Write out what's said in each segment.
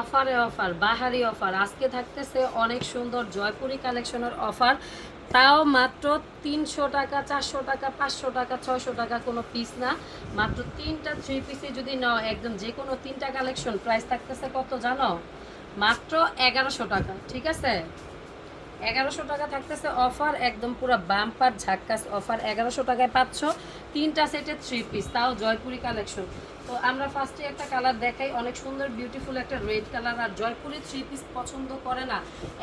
অফারে অফার, বাহারি অফার। আজকে থাকতেছে অনেক সুন্দর জয়পুরি কালেকশনের অফার। তাও মাত্র তিনশো টাকা, চারশো টাকা, পাঁচশো টাকা, ছয়শো টাকা কোনো পিস না। মাত্র তিনটা থ্রি পিসে যদি নাও, একদম যে কোনো তিনটা কালেকশন প্রাইস থাকতেছে কত জানো? মাত্র এগারোশো টাকা, ঠিক আছে? এগারোশো টাকা থাকতেছে অফার, একদম পুরো বাম্পার ঝাক্কাস অফার। এগারোশো টাকায় পাচ্ছ তিনটা সেটে থ্রি পিস তাও জয়পুরি কালেকশন তো আমরা ফার্স্টে একটা কালার দেখাই। অনেক সুন্দর বিউটিফুল একটা রেড কালার আর জয়পুরি থ্রি পিস পছন্দ করে না,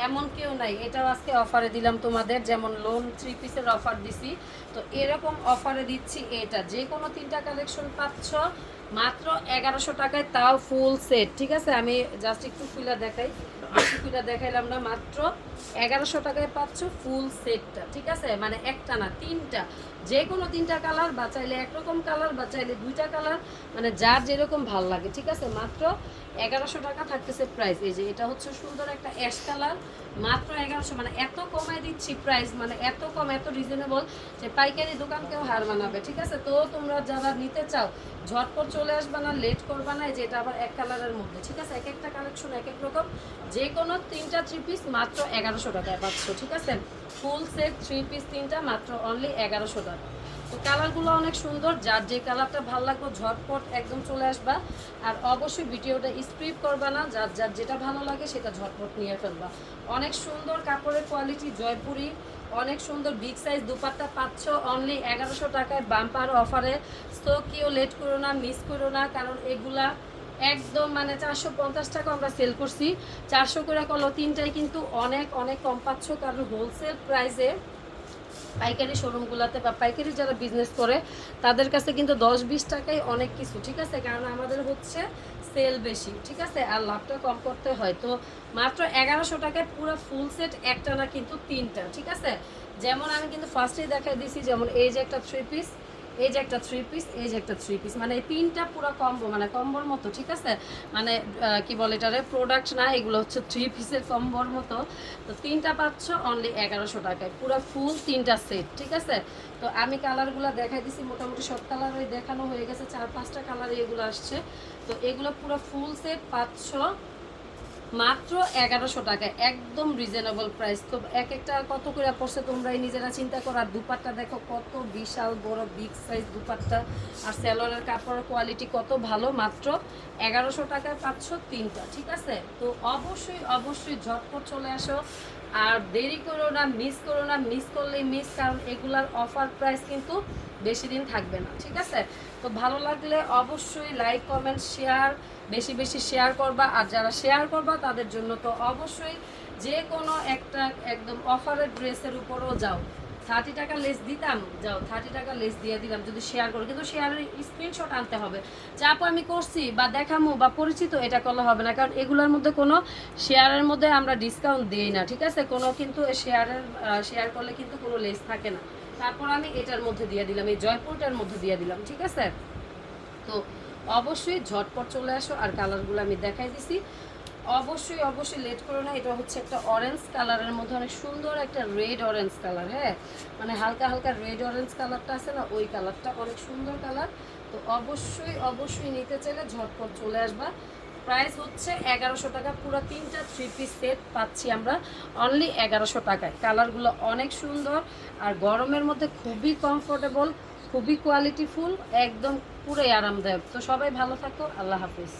এমন কেউ নাই। এটাও আজকে অফারে দিলাম তোমাদের, যেমন লোন থ্রি পিসের অফার দিছি। তো এরকম অফারে দিচ্ছি এটা। যে কোনো তিনটা কালেকশন পাচ্ছ, মাত্র এগারোশো টাকায় তাও ফুল সেট ঠিক আছে? আমি জাস্ট একটু ফুলা দেখাই। ফুলা দেখাইলাম না, মাত্র এগারোশো টাকায় পাচ্ছ ফুল সেটটা ঠিক আছে? মানে একটা না, তিনটা। যে কোনো তিনটা কালার বা চাইলে একরকম কালার বা চাইলে দুইটা কালার মানে যার যেরকম ভালো লাগে ঠিক আছে? মাত্র এগারোশো টাকা থাকতেছে প্রাইস এই যে এটা হচ্ছে সুন্দর একটা অ্যাশ কালার মাত্র এগারোশো মানে এত কমায় দিচ্ছি প্রাইস মানে এত কম, এত রিজনেবল যে পাইকারি দোকানকেও হার মানাবে, ঠিক আছে? তো তোমরা যারা নিতে চাও, ঝটপট চলে আসবে না লেট করবে না যে এটা আবার এক কালারের মধ্যে, ঠিক আছে? এক একটা কালেকশন এক এক রকম। যে কোনো তিনটা থ্রি পিস মাত্র এগারোশো টাকায় পাচ্ছ, ঠিক আছে? ফুল সেট থ্রি পিস তিনটা, মাত্র অনলি এগারোশো টাকা। তো কালারগুলো অনেক সুন্দর, যার যে কালারটা ভালো লাগবে, ঝটপট একদম চলে আসবা। আর অবশ্যই ভিডিওটা স্ক্রিপ করবা না, যার যার যেটা ভালো লাগে সেটা ঝটপট নিয়ে ফেলবা। অনেক সুন্দর কাপড়ের কোয়ালিটি জয়পুরি, অনেক সুন্দর বিগ সাইজ দুপাট্টা পাচ্ছ অনলি এগারোশো টাকায় বাম্পার অফারে তো কেউ লেট করো না মিস করো না, কারণ এগুলা একদম মানে চারশো পঞ্চাশ টাকা আমরা সেল করছি। চারশো করে কলো তিনটাই কিন্তু অনেক অনেক কম পাচ্ছ, কারণ হোলসেল প্রাইসে পাইকারি শোরুমগুলোতে বা পাইকারি যারা বিজনেস করে, তাদের কাছে কিন্তু দশ, বিশ টাকাই অনেক কিছু, ঠিক আছে? কারণ আমাদের হচ্ছে সেল বেশি, ঠিক আছে? আর লাভটা কম করতে হয়। তো মাত্র এগারোশো টাকায় পুরো ফুল সেট একটা না কিন্তু তিনটা, ঠিক আছে? যেমন আমি কিন্তু ফার্স্টেই দেখা দিছি, যেমন এই যে একটা থ্রি পিস এই যে একটা থ্রি পিস এই যে একটা থ্রি পিস মানে তিনটা পুরো কম্বো মানে কম্বোর মতো, ঠিক আছে? মানে কি বলে এটারে? প্রোডাক্ট না, এগুলো হচ্ছে থ্রি পিসের কম্বোর মতো। তো তিনটা পাচ্ছ অনলি এগারোশো টাকায়, পুরো ফুল তিনটা সেট ঠিক আছে? তো আমি কালারগুলো দেখাই দিছি, মোটামুটি সব কালারই দেখানো হয়ে গেছে, চার পাঁচটা কালারে এগুলো আসছে। তো এগুলো পুরো ফুল সেট পাচ্ছ মাত্র এগারোশো টাকা, একদম রিজনেবল প্রাইস তো এক একটা কত করে পড়ছে তোমরাই নিজেরা চিন্তা করো। আর দুপাট্টা দেখো কত বিশাল বড় বিগ সাইজ দুপাট্টা। আর স্যালোয়ারের কাপড়ের কোয়ালিটি কত ভালো, মাত্র এগারোশো টাকায় পাচ্ছ তিনটা, ঠিক আছে? তো অবশ্যই অবশ্যই ঝটপট চলে আসো। আর দেরি করো না মিস করো না মিস করলেই মিস কারণ এগুলার অফার প্রাইস কিন্তু বেশি দিন থাকবে না, ঠিক আছে? তো ভালো লাগলে অবশ্যই লাইক কমেন্ট শেয়ার বেশি বেশি শেয়ার করবা। আর যারা শেয়ার করবা, তাদের জন্য তো অবশ্যই যে কোনো একটা একদম অফারের ড্রেসের উপরও যাও। থার্টি টাকা লেস দিতাম, যাও থার্টি টাকা লেস দিয়ে দিলাম যদি শেয়ার করো। কিন্তু শেয়ারের স্ক্রিনশট আনতে হবে। চাপ আমি করছি বা দেখামো বা পরিচিত, এটা করলে হবে না। কারণ এগুলোর মধ্যে কোনো শেয়ারের মধ্যে আমরা ডিসকাউন্ট দিই না, ঠিক আছে? কোনো কিন্তু শেয়ারের শেয়ার করলে কিন্তু কোনো লেস থাকে না। তারপর আমি এটার মধ্যে দিয়ে দিলাম, এই জয়পুরটার মধ্যে দিয়ে দিলাম, ঠিক আছে? তো অবশ্যই ঝটপট চলে আসো, আর কালারগুলো আমি দেখাই দিছি। অবশ্যই অবশ্যই লেট করো না, এটা হচ্ছে একটা অরেঞ্জ কালারের মধ্যে, অনেক সুন্দর একটা রেড অরেঞ্জ কালার হ্যাঁ? মানে হালকা হালকা রেড অরেঞ্জ কালারটা আছে না, ওই কালারটা অনেক সুন্দর কালার। তো অবশ্যই অবশ্যই নিতে চাইলে ঝটপট চলে আসবা। প্রাইস হচ্ছে এগারোশো টাকা। পুরো তিনটা থ্রি পিস সেট পাচ্ছি আমরা অনলি এগারোশো টাকায়। কালারগুলো অনেক সুন্দর আর গরমের মধ্যে খুবই কমফোর্টেবল খুবই কোয়ালিটিফুল একদম পুরোই আরামদায়ক। তো সবাই ভালো থাকো, আল্লাহ হাফিজ।